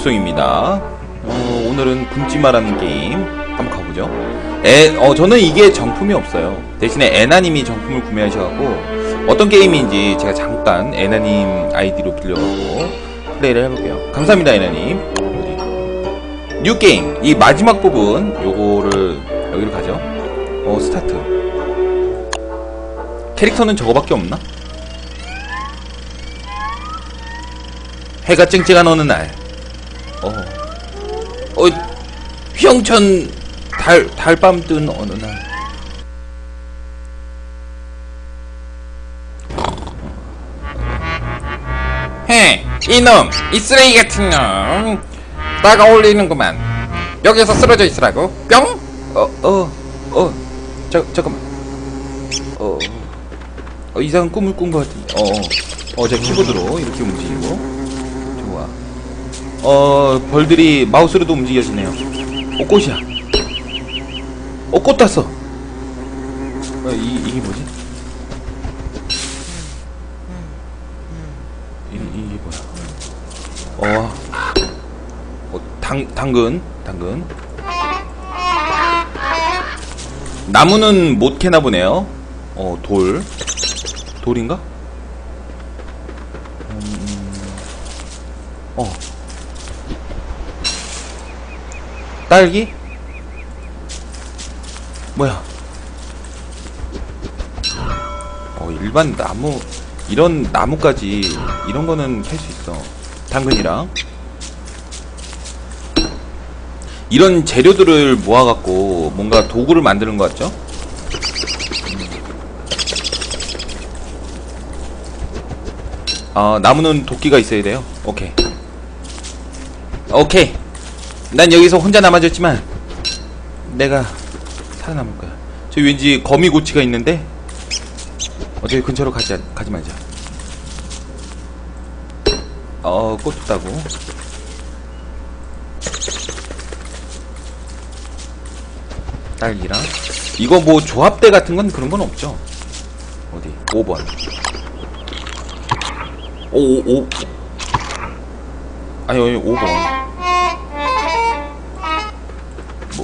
송입니다. 어, 오늘은 굶지마라는 게임 한번 가보죠. 에, 어, 저는 이게 정품이 없어요. 대신에 에나님이 정품을 구매하셔갖고 어떤 게임인지 제가 잠깐 에나님 아이디로 빌려갖고 플레이를 해볼게요. 감사합니다, 에나님. 어디? 뉴 게임 이 마지막 부분 요거를 여기로 가죠. 어, 스타트. 캐릭터는 저거밖에 없나? 해가 쨍쨍한 어느 날. 어. 어, 휘영천 달, 달밤 뜬 어느 날. 헤, 이놈, 이 쓰레기 같은 놈. 나가 올리는구만. 여기서 쓰러져 있으라고. 뿅? 어, 어, 어, 자, 잠깐만. 어, 어 이상한 꿈을 꾼 것 같은데. 어, 어, 어, 제 키보드로 이렇게 움직이고. 어, 벌들이 마우스로도 움직여지네요. 어, 꽃이야. 어, 꽃 땄어. 어, 이, 이게 뭐지? 이, 이게 뭐야? 어, 어 당, 당근, 당근. 나무는 못 캐나 보네요. 어, 돌. 돌인가? 음, 어. 딸기? 뭐야? 어, 일반 나무, 이런 나무까지, 이런 거는 캘 수 있어. 당근이랑. 이런 재료들을 모아갖고 뭔가 도구를 만드는 것 같죠? 아 나무는 도끼가 있어야 돼요. 오케이. 오케이. 난 여기서 혼자 남아졌지만 내가 살아남을 거야. 저기 왠지 거미고치가 있는데 어차피 근처로 가지 가지 말자. 어 꽃도 따고. 딸기랑 이거 뭐 조합대 같은 건 그런 건 없죠 어디 5번 오 오 오 아니 여기 5번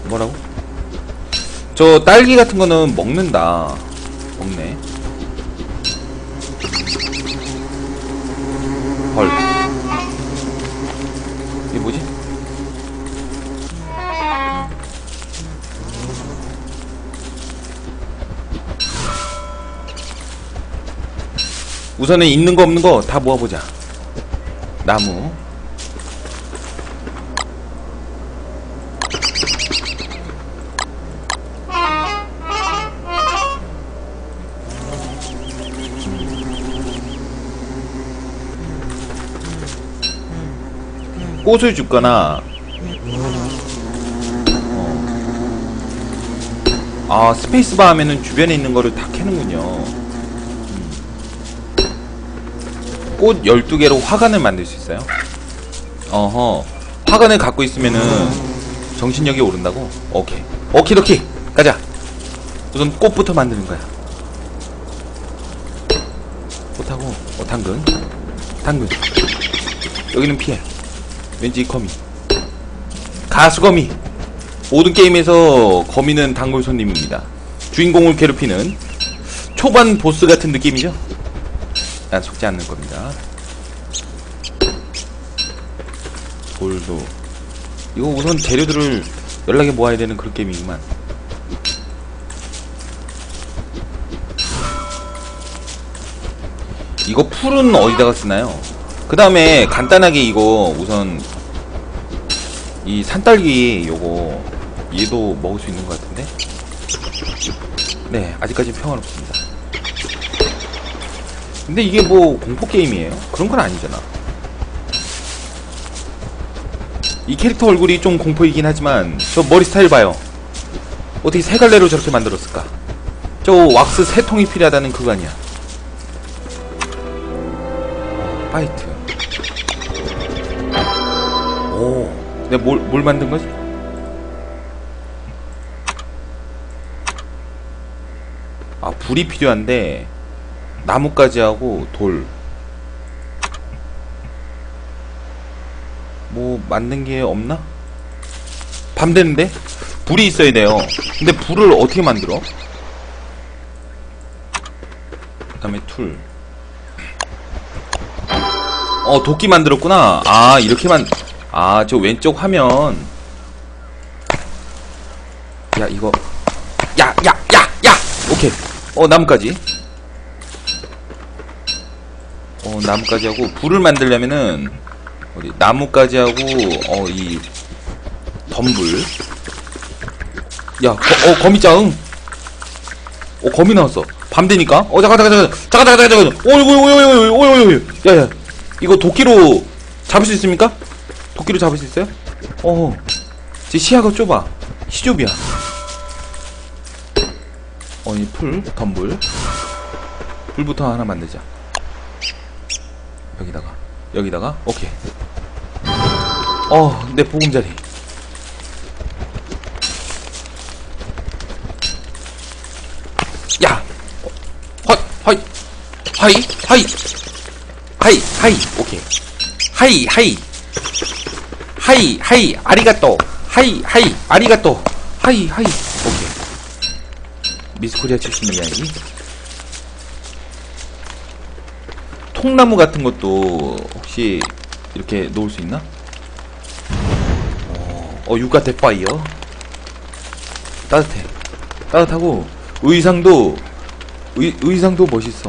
뭐, 뭐라고? 저 딸기 같은 거는 먹는다 먹네 헐 이게 뭐지? 우선은 있는 거 없는 거 다 모아보자. 나무. 꽃을 줍거나 어. 아 스페이스바 하면은 주변에 있는 거를 다 캐는군요 꽃 12개로 화관을 만들 수 있어요. 어허. 화관을 갖고 있으면은 정신력이 오른다고? 오케이. 오키도키. 가자. 우선 꽃부터 만드는 거야. 꽃하고 어 당근. 당근. 여기는 피해. 왠지 거미. 가수 거미. 모든 게임에서 거미는 단골 손님입니다. 주인공을 괴롭히는 초반 보스 같은 느낌이죠? 난 속지 않는 겁니다. 돌도 이거 우선 재료들을 연락에 모아야 되는 그런 게임이구만. 이거 풀은 어디다가 쓰나요? 그 다음에 간단하게 이거 우선 이 산딸기 요거 얘도 먹을 수 있는 것 같은데? 네 아직까지 평화롭습니다. 근데 이게 뭐 공포 게임이에요? 그런 건 아니잖아. 이 캐릭터 얼굴이 좀 공포이긴 하지만 저 머리 스타일 봐요. 어떻게 세 갈래로 저렇게 만들었을까? 저 왁스 세 통이 필요하다는 그거 아니야. 어, 파이트. 오, 내가 뭘, 뭘 만든 거지? 아, 불이 필요한데 나무까지 하고 돌 뭐 만든 게 없나? 밤 되는데 불이 있어야 돼요. 근데 불을 어떻게 만들어? 그 다음에 툴. 어 도끼 만들었구나. 아 이렇게만. 아 저 왼쪽 화면. 야 이거. 야 야 야 야. 오케이. 어 나무까지. 어 나무까지 하고 불을 만들려면은 어디 나무까지 하고 어 이 덤불. 야, 거, 어, 거미 짱. 어, 거미 나왔어. 밤 되니까. 어, 잠깐, 잠깐, 잠깐, 잠깐, 잠깐, 잠깐, 잠깐. 오이, 오이, 오이, 오이, 오이, 오이, 오이. 야, 야. 이거 도끼로 잡을 수 있습니까? 도끼로 잡을 수 있어요? 어. 제 시야가 좁아. 시좁이야. 어, 이 풀, 덤불. 불부터 하나 만들자. 여기다가. 여기다가. 오케이. 어, 내 보금자리. 야! 헛, 허이, 하이, 하이, 하이, 하이, 오케이. 하이, 하이, 하이, 하이, 아리가또, 하이, 하이, 아리가또, 하이, 하이, 오케이. 미스코리아 70mm 아니 통나무 같은 것도 혹시 이렇게 놓을 수 있나? 어, 어 육가 대파이요. 따뜻해. 따뜻하고 의상도 의, 의상도 멋있어.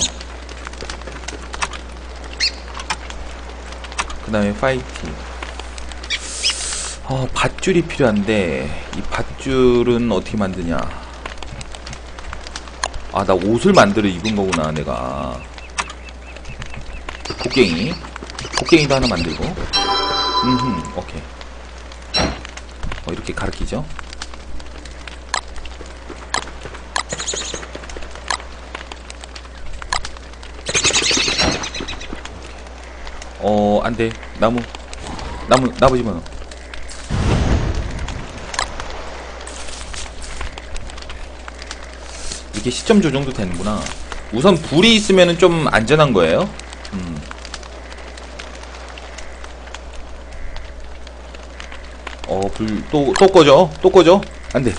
그 다음에 파이팅. 어, 밧줄이 필요한데 이 밧줄은 어떻게 만드냐? 아, 나 옷을 만들어 입은 거구나, 내가. 곡괭이. 곡괭이도 하나 만들고. 음, 오케이. 어, 이렇게 가르치죠. 어, 안 돼. 나무. 나무, 집어넣어. 이게 시점 조정도 되는구나. 우선 불이 있으면 좀 안전한 거예요. 음. 어, 불, 또, 또 꺼져. 또 꺼져. 안 돼.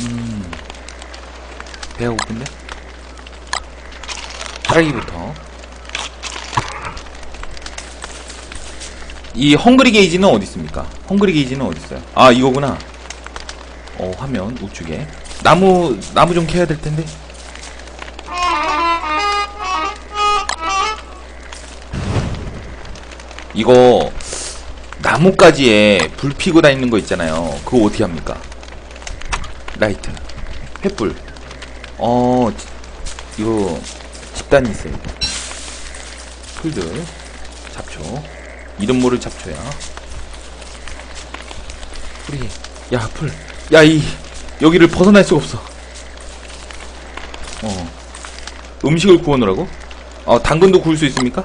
음. 배가 고픈데? 딸기부터. 이 헝그리 게이지는 어디 있습니까? 헝그리 게이지는 어디 있어요? 아 이거구나. 어 화면 우측에 나무 나무 좀 캐야 될 텐데. 이거 나뭇가지에 불 피고 다니는 거 있잖아요. 그거 어떻게 합니까? 라이트, 횃불. 어 지- 이거 집단이 있어요. 풀들, 잡초. 이름 모를 잡초야. 풀이. 야, 풀. 야, 이, 여기를 벗어날 수가 없어. 어. 음식을 구워놓으라고? 어, 당근도 구울 수 있습니까?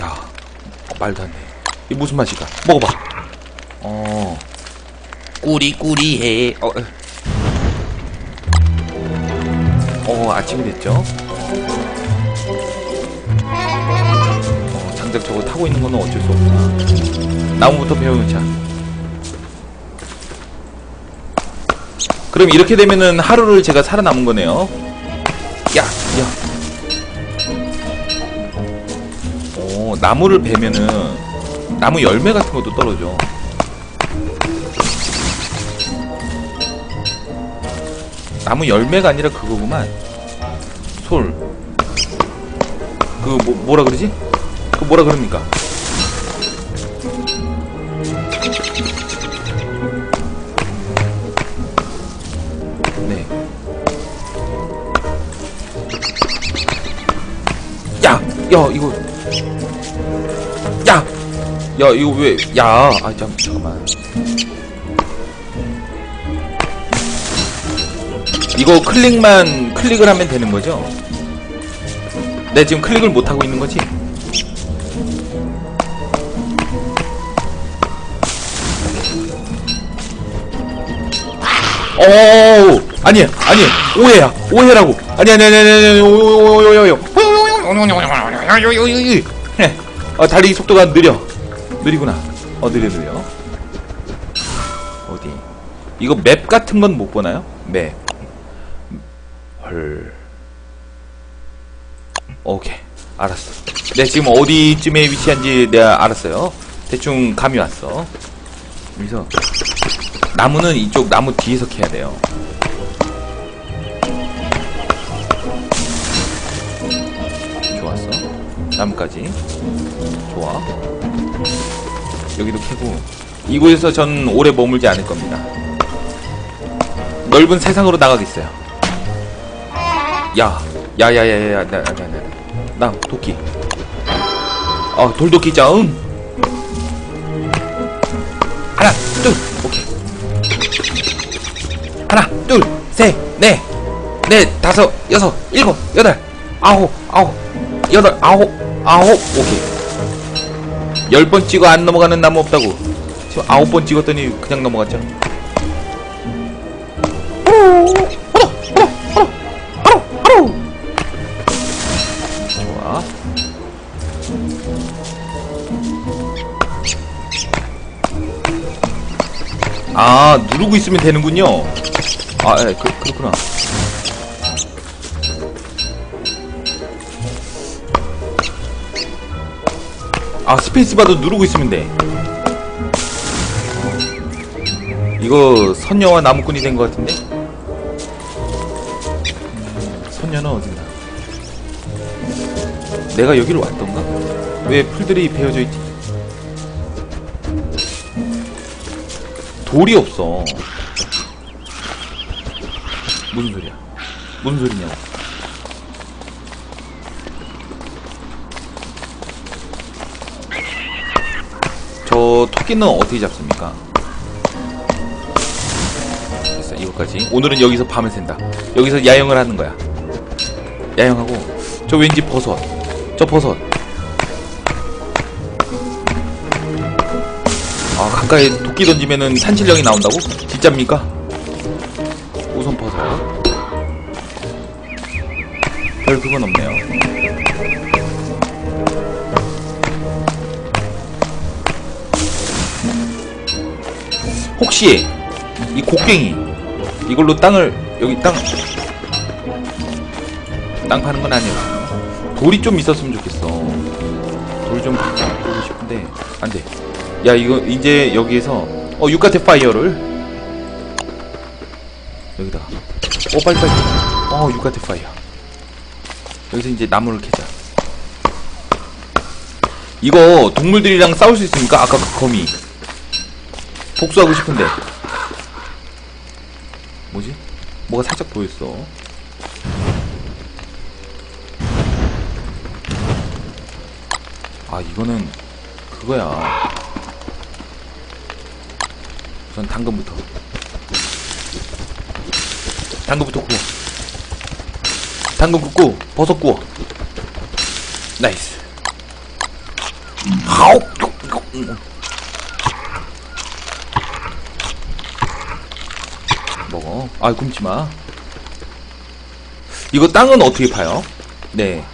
야, 어, 말도 안 돼. 이게 무슨 맛일까? 먹어봐. 어. 꾸리꾸리해. 어, 에. 어, 아침이 됐죠? 어, 장작 저거 타고 있는 거는 어쩔 수 없구나. 나무부터 배워놓자. 그럼 이렇게 되면은 하루를 제가 살아남은 거네요. 야, 야. 오, 나무를 베면은 나무 열매 같은 것도 떨어져. 나무 열매가 아니라 그거구만. 솔. 그 뭐, 뭐라 그러지? 그 뭐라 그럽니까? 야, 야 이거, 야, 야 이거 왜? 야, 아 잠, 잠깐만. 이거 클릭만 클릭을 하면 되는 거죠? 내 지금 클릭을 못 하고 있는 거지? 오 아니야 아니 오해야 오해라고 아니 아니 아니 아니 아니 오오오오오오 야야야야야 어, 달리기 속도가 느려. 느리구나. 어 느려 느려. 어디? 이거 맵 같은 건 못 보나요? 맵. 헐. 오케이. 알았어. 내 지금 어디쯤에 위치한지 내가 알았어요. 대충 감이 왔어. 여기서 나무는 이쪽 나무 뒤에서 캐야 돼요. 좋았어 나무까지. 좋아. 여기도 캐고. 이곳에서 전 오래 머물지 않을 겁니다. 넓은 세상으로 나가겠어요. 야 야야야야야 나, 나, 나, 나, 나 도끼. 어 돌도끼 짱. 하나 둘 오케이. 하나 둘셋넷넷 다섯 여섯 일곱 여덟 아홉 아홉 여덟 아홉 아홉 오케이. 열 번 찍어 안 넘어가는 나무 없다고. 지금 아홉 번 찍었더니 그냥 넘어갔죠? 좋아 아 누르고 있으면 되는군요. 아 예, 그, 그렇구나 아 스페이스바도 누르고 있으면 돼. 이거 선녀와 나무꾼이 된 것 같은데? 음, 선녀는 어딘가? 내가 여기로 왔던가? 왜 풀들이 베어져 있지? 돌이 없어. 무슨 소리야? 무슨 소리냐고 저 토끼는 어떻게 잡습니까? 됐어 이거까지. 오늘은 여기서 밤을 샌다. 여기서 야영을 하는 거야. 야영하고 저 왠지 버섯. 저 버섯. 아 가까이 도끼 던지면은 산신령이 나온다고? 진짜입니까? 우선 버섯. 별 그건 없네요 혹시 이 곡괭이 이걸로 땅을 여기 땅 땅 파는 건 아니야. 돌이 좀 있었으면 좋겠어. 돌 좀 보고 싶은데. 안돼. 야 이거 이제 여기에서 어 육가테 파이어를. 여기다. 어 빨리 빨리. 어 육가테 파이어. 여기서 이제 나무를 캐자. 이거 동물들이랑 싸울 수 있습니까? 아까 그 거미 복수하고 싶은데. 뭐지? 뭐가 살짝 보였어. 아 이거는 그거야. 우선 당근부터. 당근부터 구워. 당근 굽고 버섯 구워. 나이스. 아우 먹어. 아, 굶지 마. 이거 땅은 어떻게 파요? 네.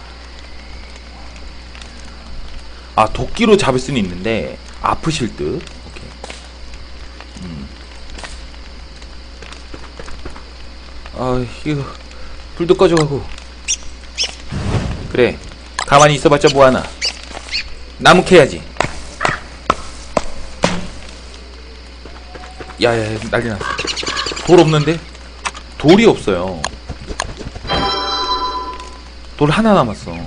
아, 도끼로 잡을 수는 있는데 아프실 듯. 음. 아, 이거 불도 꺼져가고. 그래. 가만히 있어봤자 뭐하나. 나무 캐야지. 야야야 난리 났어. 돌 없는데? 돌이 없어요. 돌 하나 남았어.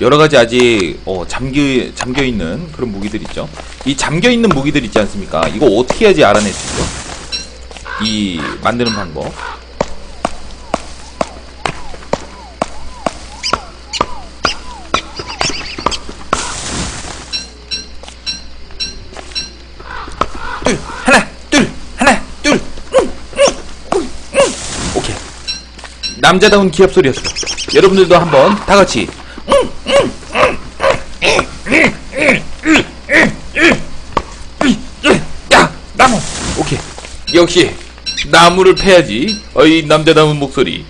여러 가지 아직 어, 잠겨 잠겨 있는 그런 무기들 있죠. 이 잠겨 있는 무기들 있지 않습니까? 이거 어떻게 해야지 알아낼 수 있죠? 이 만드는 방법. 둘, 하나, 둘, 하나, 둘. 응, 응, 응, 응. 오케이. 남자다운 기합 소리였어. 여러분들도 한번 다 같이. 야, 나무. 오케이. 역시 나무를 패야지. 어이 남자다운 목소리.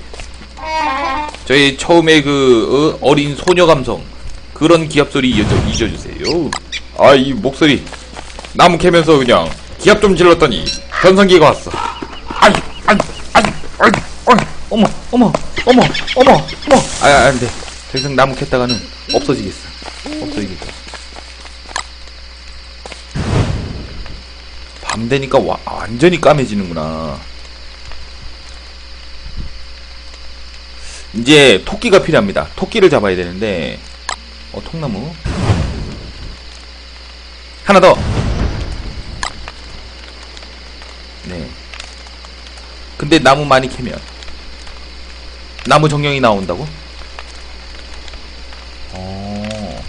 저희 처음에 그 어, 린 소녀 감성 그런 기합 소리 잊어, 잊어주세요. 아 이 목소리 나무 캐면서 그냥 기합 좀 질렀더니 전성기가 왔어. 아이 아이 아이 아이 아이 어머 어머 어머 어머 아 아, 안 돼 더 이상 나무 캤다가는 없어지겠어 없어지겠어. 밤 되니까 와, 완전히 까매지는구나. 이제 토끼가 필요합니다. 토끼를 잡아야 되는데, 어, 통나무. 하나 더! 네. 근데 나무 많이 캐면, 나무 정령이 나온다고? 어.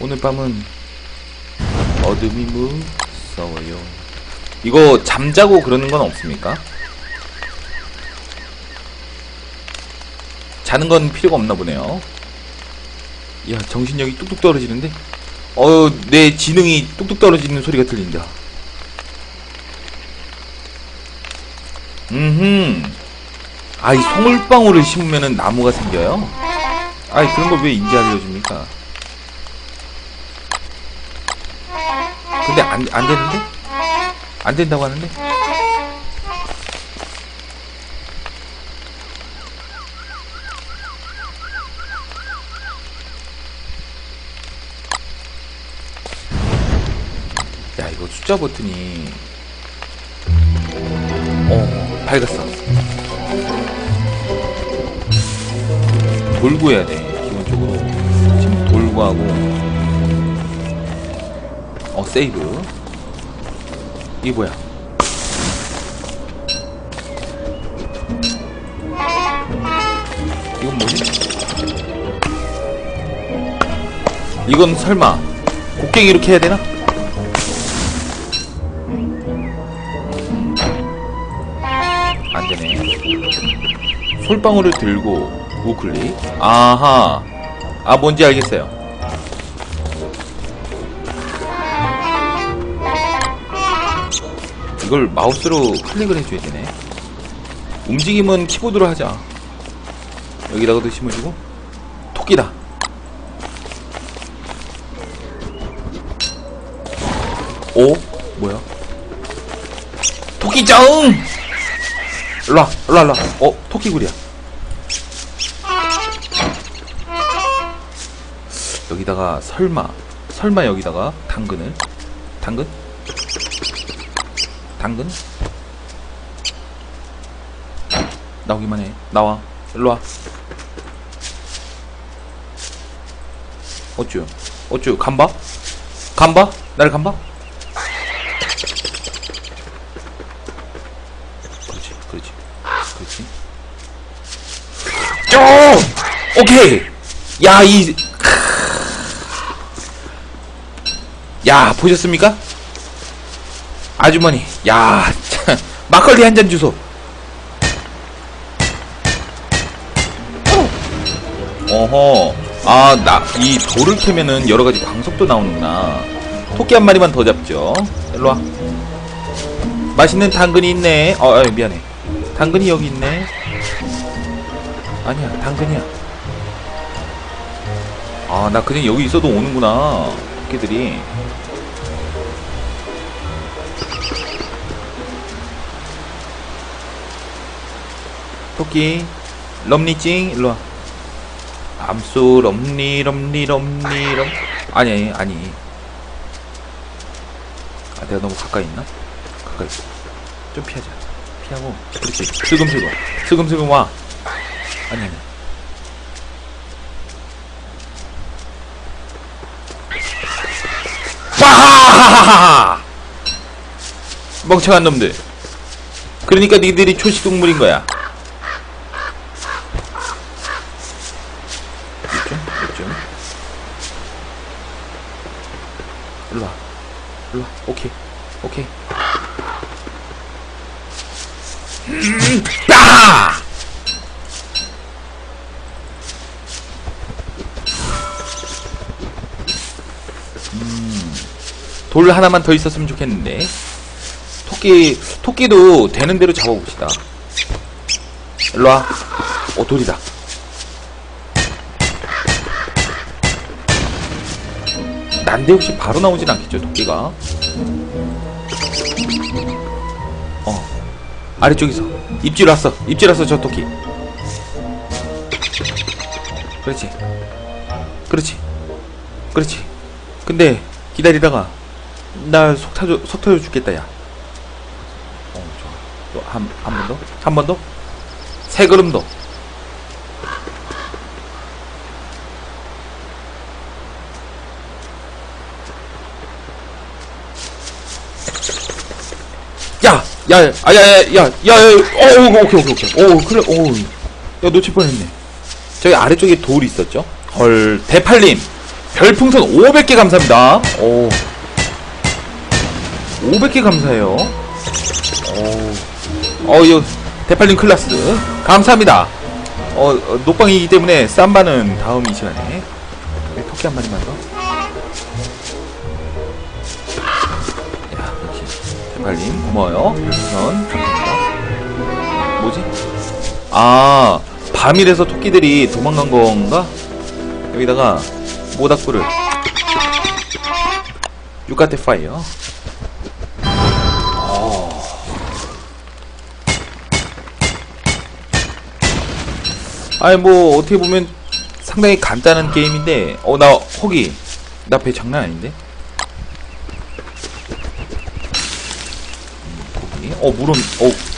오늘 밤은 어둠이 무서워요. 이거 잠자고 그러는 건 없습니까? 자는 건 필요가 없나 보네요. 야, 정신력이 뚝뚝 떨어지는데? 어, 내 지능이 뚝뚝 떨어지는 소리가 들린다. 음흠. 아, 이 송울방울을 심으면은 나무가 생겨요? 아이, 그런 걸왜 인지 알려줍니까? 근데 안, 안 되는데? 안 된다고 하는데? 야, 이거 숫자 버튼이. 어, 밝았어. 돌고 해야 돼, 기본적으로. 지금 돌고 하고. 어, 세이브. 이게 뭐야? 이건 뭐지? 이건 설마 곡괭이 이렇게 해야 되나? 솔방울을 들고 우클릭. 아하. 아, 뭔지 알겠어요. 이걸 마우스로 클릭을 해줘야 되네. 움직임은 키보드로 하자. 여기다가도 심어주고. 토끼다. 오? 뭐야? 토끼짱! 일로와, 일로와, 일로와. 어, 토끼구리야. 여기다가 설마, 설마 여기다가 당근을. 당근? 당근? 나오기만 해. 나와. 일로 와. 어쭈? 어쭈? 간봐? 간봐? 나를 간봐? 그렇지, 그렇지, 그렇지. 쪼! 오케이! 야, 이, 크. 야, 보셨습니까? 아주머니, 야, 참, 막걸리 한 잔 주소. 어허, 아, 나, 이 돌을 캐면은 여러 가지 광석도 나오는구나. 토끼 한 마리만 더 잡죠. 일로 와. 맛있는 당근이 있네. 어, 어, 미안해. 당근이 여기 있네. 아니야, 당근이야. 아, 나 그냥 여기 있어도 오는구나. 토끼들이. 토끼 럼니찡 일로와. 암수 럼니 럼니 럼니 럼. 아니 아니 아니. 아 내가 너무 가까이 있나? 가까이 있어. 좀 피하자. 피하고 그렇지 슬금슬금 슬금슬금 와. 아니 아니 하하하하 멍청한 놈들 그러니까 니들이 초식동물인 거야 이쪽? 이쪽? 일로와 일로와 오케이 오케이 음, 야! 음, 돌 하나만 더 있었으면 좋겠는데 토끼 토끼도 되는 대로 잡아봅시다. 일로 와. 어 돌이다. 난데없이 바로 나오진 않겠죠 토끼가. 어 아래쪽에서 입질 왔어 입질 왔어 저 토끼. 그렇지. 그렇지. 그렇지. 근데 기다리다가 나속 타져 속 터져 죽겠다 야. 어 좋아. 또 한 한 번 더? 한 번 더? 세 걸음 더. 야, 야, 아, 야, 야, 야, 야, 야, 어, 오케이, 오케이, 오케이. 오, 그래, 오, 야, 놓칠 뻔 했네. 저기 아래쪽에 돌이 있었죠? 헐, 대팔님, 별풍선 500개 감사합니다. 오, 500개 감사해요. 오, 어, 이거 대팔님 클라스 감사합니다. 어, 어, 녹방이기 때문에 쌈바는 다음 이 시간에 토끼 한 마리만 더. 야, 역시 대팔님 고마워요. 별풍선 감사합니다. 뭐지? 아, 밤이라서 토끼들이 도망간 건가? 여기다가 모닥불을 유카테 파이어. 아니 뭐 어떻게 보면 상당히 간단한 게임인데 어 나 허기. 나 배 장난 아닌데? 음, 거기? 어물 온,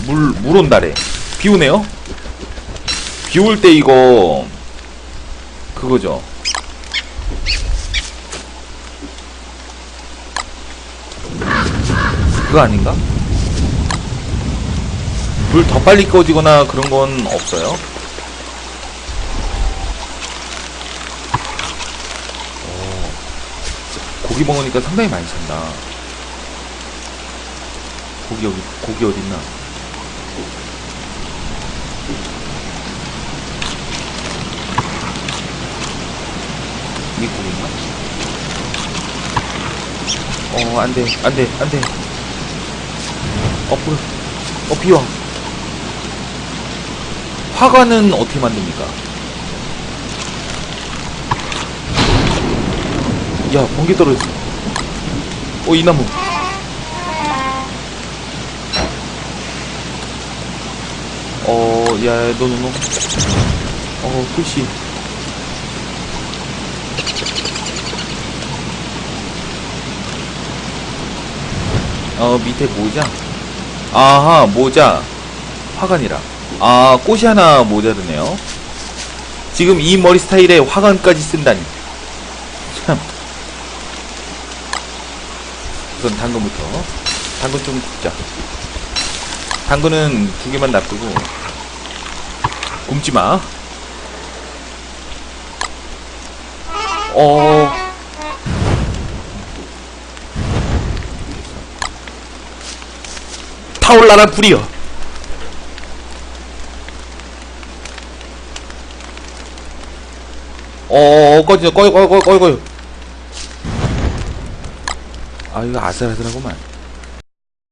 어물 물 온다래. 비 오네요? 비 올 때 이거 그거죠. 그거 아닌가? 불 더 빨리 꺼지거나 그런 건 없어요? 고기 먹으니까 상당히 많이 찬다. 고기 여기, 고기 어딨나? 이게 고기인가? 어, 안 돼, 안 돼, 안 돼. 어, 불, 어, 비와. 화관은 어떻게 만듭니까? 야, 번개 떨어졌어. 어, 이 나무. 어, 야, 야, 너, 너, 너. 어, 글씨. 어, 밑에 모자. 아하, 모자. 화관이라. 아, 꽃이 하나 모자르네요. 지금 이 머리 스타일에 화관까지 쓴다니. 우선 당근부터. 당근 좀 굽자. 당근은 두 개만 놔두고. 굶지 마. 어. 타올라라 불이여. 어, 꺼져, 꺼요, 꺼요, 꺼요, 꺼요, 꺼요. 아, 이거 아슬아슬하구만.